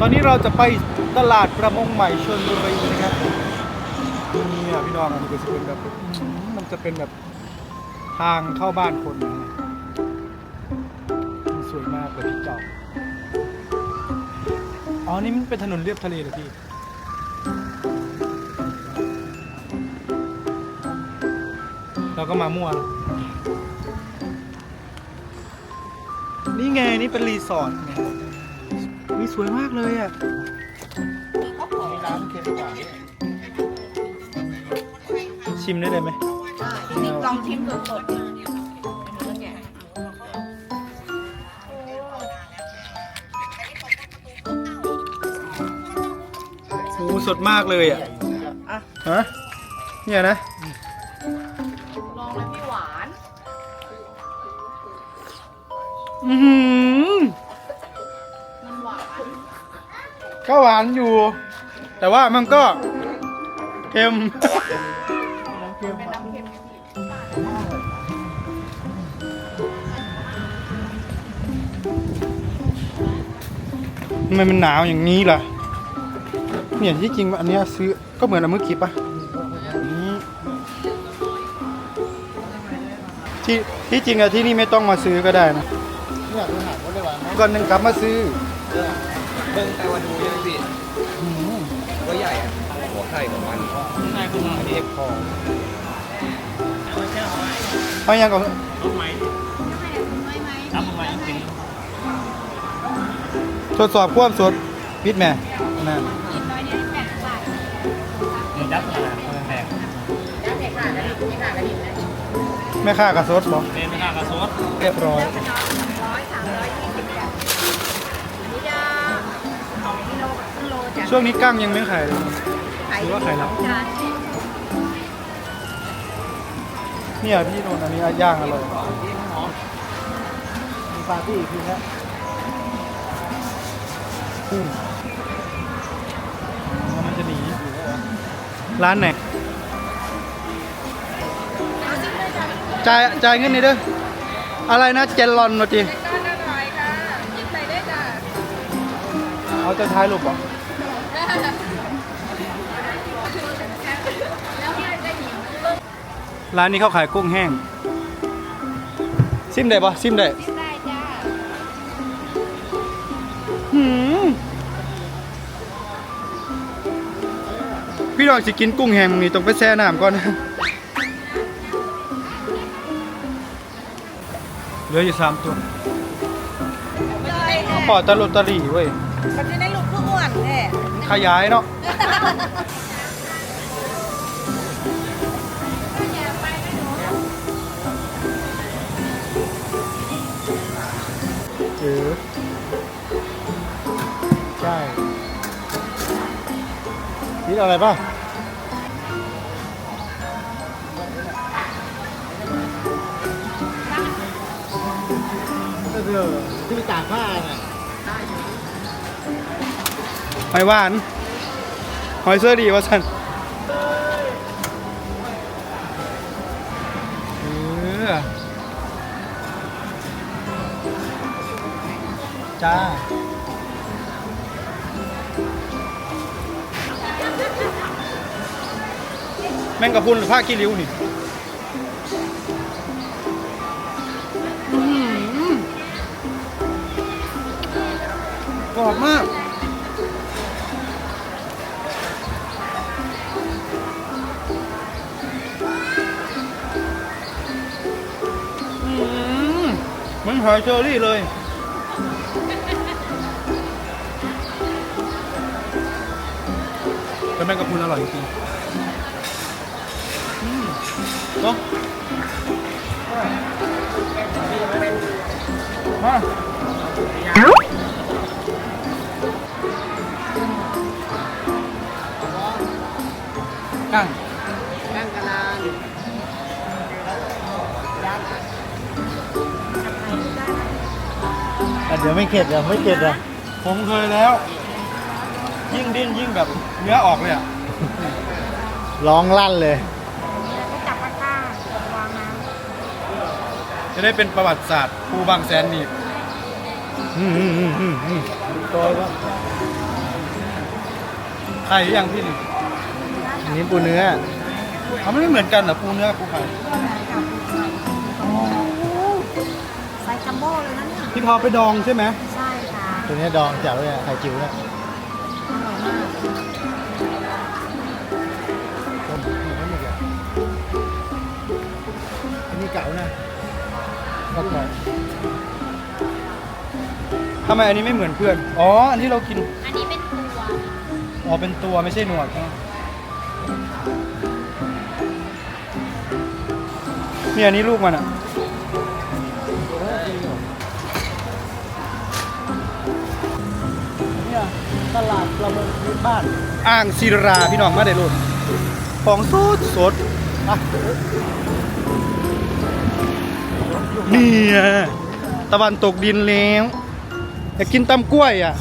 ตอนนี้เราจะไปตลาดประมงใหม่ชนบุรีนะครับนี่อะพี่น้องอันนี้ก็จะเป็นแบบมันจะเป็นแบบทางเข้าบ้านคนนะมันสวยมากเลยที่เก่าอ๋อ นี่มันเป็นถนนเรียบทะเลเหรอพี่เราก็มามั่ว นี่ไง นี่เป็นรีสอร์ทไง วิสวยมากเลยอะชิมได้เลยไหมลองชิมสดโอ้สดมากเลยอะฮะเนี่ยนะๆลองเลยพี่หวาน อือหือมั หวานอยู่ แต่ว่ามันก็เค็มเป็นน้ำเค็มพี่ทำไมมันหนาวอย่างนี้ล่ะ เนี่ยที่จริงอันเนี้ยซื้อก็เหมือนเอามือกีบปะนี่ที่ที่จริงอะที่นี่ไม่ต้องมาซื้อก็ได้นะเนี่ยคือหาเขาได้ว่าก่อนหนึ่งกลับมาซื้อ เบิ้งไต้หวันดูใช่ไหมพี่ตัวใหญ่อะหัวไข่ของมันง่ายขึ้นมาที่เอฟคอเอายังก่อนทดสอบความสดพิษแม่นั่นแม่ค้ากระสดบอกเป็นไม่น่ากระซดเรียบร้อย ช่วงนี้กั้งยังไม่ขายเลยขายหรือว่าขายแล้วจานเนี่ยพี่โดนอันนี้ย่างอร่อยมีปาร์ตี้คือนะกุ้งแล้วมันจะหนีร้านไหนจ่ายจ่ายเงินนี่เด้ออะไรนะเจลลอนมาจีก้านอร่อยค่ะกินใส่ได้จ้ะเอาจะท้ายรูปเหรอ แล้วพี่จะหยิบ ร้านนี้เขาขายกุ้งแห้ง ซิมได้ปะซิมได้กินได้จ้าหืมพี่ดอกสิกินกุ้งแห้งนี่ต้องไปแช่น้ำก่อนนะเหลืออยู่สามตัวเลยแน่ปอดตะลอตเตอรี่เว้ยมันจะได้ลูกผู้อ้วนแน่ขยายเนาะ เออใช่คิดอะไรป่ะก็คือที่ตากผ้าน่ะหอยหวาน หอยเสื้อดีวะสันเออ จ้าแมงกะพุนหรือผ้าขี้ริ้วนี่กรอบมากมเหมือนหอยเชอรี่เลย แต่แมงกะพรุนอร่อยจริงๆอืมเนาะมากั้งนั่งกระลานอะเดี๋ยวไม่เข็ดอะไม่เข็ดอะผมเคยแล้ว ยิ่งดิ้นยิ่งแบบเนื้อออกเลยอะร้องลั่นเลยจับปากกาวางน้จะได้เป็นประวัติศาสตร์ภูบางแสนหนีบอืมอืมอืมอืมอืมตัวก็ำไข่ยังพี่นี่อันนี้ปูเนื้อ เขาไม่เหมือนกันเหรอปูเนื้อปูไข่ไซส์จัมโบ้เลยนะเนี่ยที่เขาเอาไปดองใช่ไหมใช่ค่ะ ตัวนี้ดองแจ๋วเลยอะไข่จิ๋วเนี่ย ก็กรอบทำไมอันนี้ไม่เหมือนเพื่อน อ๋อ อันที่เรากิน อันนี้เป็นตัวอ๋อ เป็นตัวไม่ใช่หนวดอ๋อนี่อันนี้ลูกมันอะ เนี่ยตลาดประมงพื้นบ้านอ่างศิราพี่น้องมาได้รุ่นของสดสดอะ เนี่ยตะวันตกดินแล้วอยากกินตำกล้วยอะ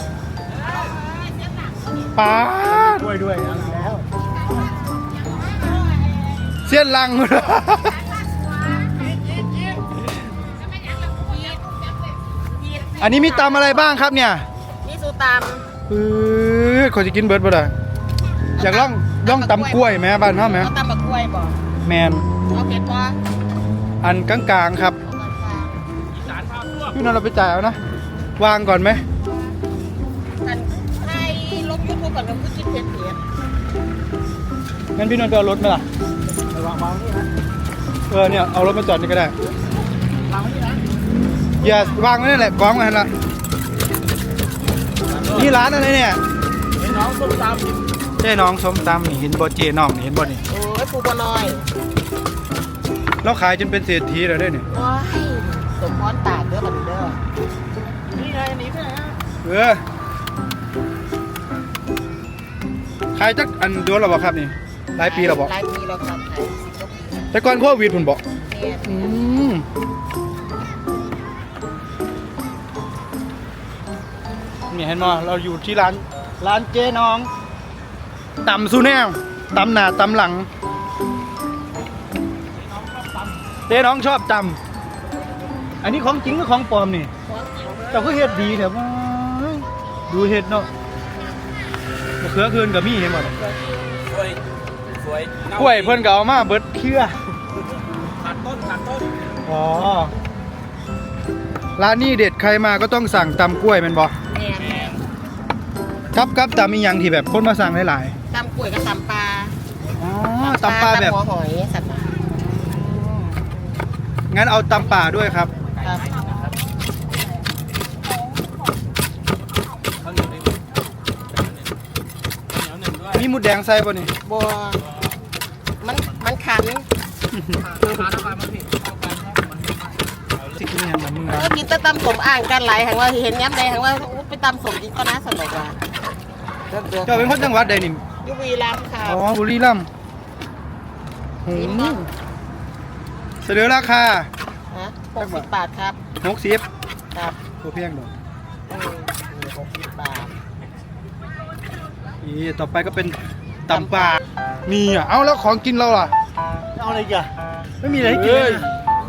ป้าดด้วยด้วยอันแล้วเสี้ยนลังอันนี้มีตำอะไรบ้างครับเนี่ยนี่ซูตามเออเขาจะกินเบิร์ดบ่ได้อยากล่องล่องตำกล้วยไหมบ้านเฮาไหมเอาตำบักกล้วยบ่แมนเอาเผ็ดบ่อันกลางๆครับ พี่นนท์เราไปจ่ายเอานะ วางก่อนไหมกันให้ลบยูทูบก่อนเราก็กินเผ็ดเผ็ดงั้นพี่นนท์ไปเอารถไหมล่ะระวังวางนี่นะเออเนี่ยเอารถมาจอดนี่ก็ได้วางไว้นี่นะอย่าวางไว้นั่นแหละกองไว้นั่นละนี่ร้านอะไรเนี่ยเห็นน้องส้มตเจ๊น้องส้มตำนี่เห็นบ่เจ๊น้องนี่เห็นบ่นี่โอ้ยปูบน้อยเราขายจนเป็นเศรษฐีแล้วเด้นี่ว้าย สมพรตากเด้อบัดนี้เด้อำนี่ไงอันนี้ใช่ไหมฮะเออขายจักอันเดือนแล้วบ่ครับนี่หลายปีแล้วบ่หลายปีแล้วครับหลายสิบกว่าปีแต่ก่อนโควิดพุ่นบ่เนี่ยอืมนี่เห็นมั้เราอยู่ที่ร้าน ร้านเจ๊น้องตำซูแนวตำหน้าตำหลังเจ๊น้องชอบตำ อันนี้ของจริงหรือของปลอมนี่ของจริงเจ้าคือเฮ็ดดีเถอะว้ายดูเฮ็ดเนาะมะเขือคืนกับมีเห็นบ่เนี่ยสวยสวยกล้วยเพิ่นก็เอามาเบิดเครือขาดต้นขาดต้นอ๋อร้านนี้เด็ดใครมาก็ต้องสั่งตำกล้วยแมันบ่เนี่ยแม่ครับครับตำมีหยังที่แบบคนมาสั่งหลายตำกล้วยกับตำปลาๆอ๋อตำปลาแบบตำหัวหอยสัตว์งั้นเอาตำป่าด้วยครับ ครับ ข้าวเหนียวได้ไหมข้าวเหนียวหนึ่งด้วย มีหมุดแดงใส่ป่ะนี่บัวมันมันขันสิกินหยังแบบมึงเอนะอกินแต่ตำสมอ่างกันหลายหังว่าเห็นย้ำใดหังว่าอู้ไปตำสมอีกก็น่าสนุกว่ะเด้อเด้อเจ้าเป็นคนจังหวัดใดนี่อยูวีรัมย์ค่ะอ๋อบุรีรัมย์หืมเสนอราคาฮะหกสิบบาทครับ60ครับตัวเพียงดอกเออหกสิบบาท อีต่อไปก็เป็นตำป่านี่อะเอาแล้วของกินเราล่ะเอาอะไรอีกันไม่มีอะไรให้กินเลยนะ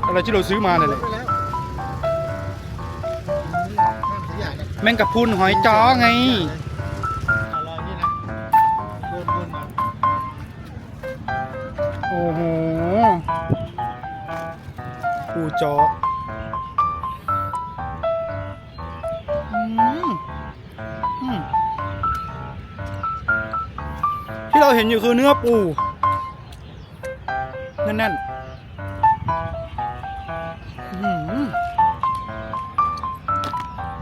อะไรที่เราซื้อมาเนี่ยแหละไปแล้วทุกอย่างเนี่ยแมงกะพรุนหอยจ้อไงอร่อยนี่นะโดนโดนมาโอ้โหปูจออื เราเห็นอยู่คือเนื้อปูแน่นๆ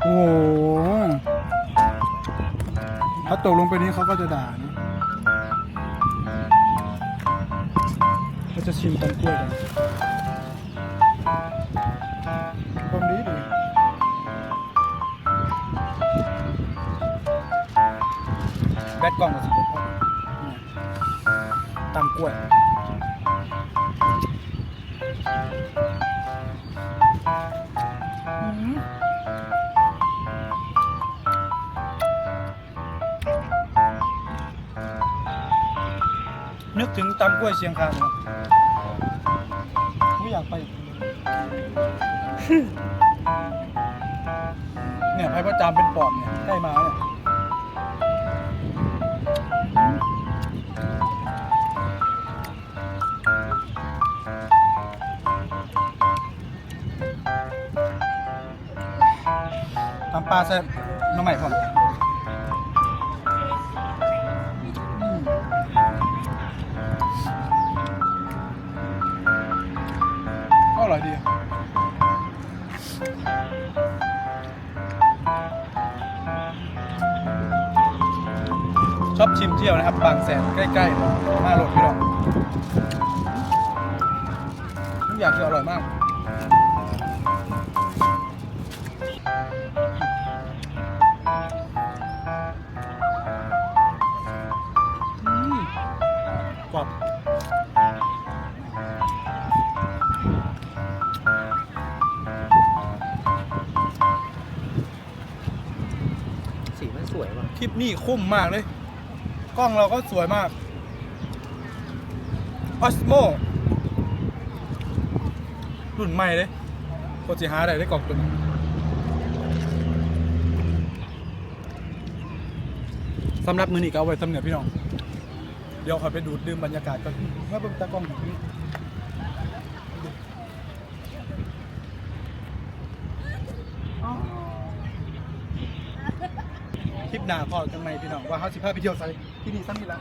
โอ้โหถ้าตกลงไปนี้เขาก็จะด่านะเราจะชิมตำกล้วยกันตรงนี้ดิแบตกล้องกับสิ ตำกล้วยอืมนึกถึงตำกล้วยเชียงคานเลยไม่อยากไปอีกเลยเนี่ยไพ่พระจามเป็นปอบเนี่ยใกล้มาเนี่ย ตำปลาใส่น้ำใหม่ก่อนอืมก็อร่อยดี ชอบชิมเที่ยวนะครับ บางแสนใกล้ๆมาโหลดพี่น้องทุกอย่างคืออร่อยมาก คลิปนี้คุ้มมากเลย กล้องเราก็สวยมาก Osmo รุ่นใหม่เลยกดสิหาได้ได้กล่องตัวนี้สำหรับมือนี้ก็เอาไว้สำเนียพี่น้อง เดี๋ยวขอไปดูดดื่มบรรยากาศก่อนเมื่อเบิ่งตากล้องอยู่นี่คลิป หน้าพอกันไหมพี่น้องว่าเขาสิพาไปเที่ยวไสที่นี่ซ้ำนี่ละ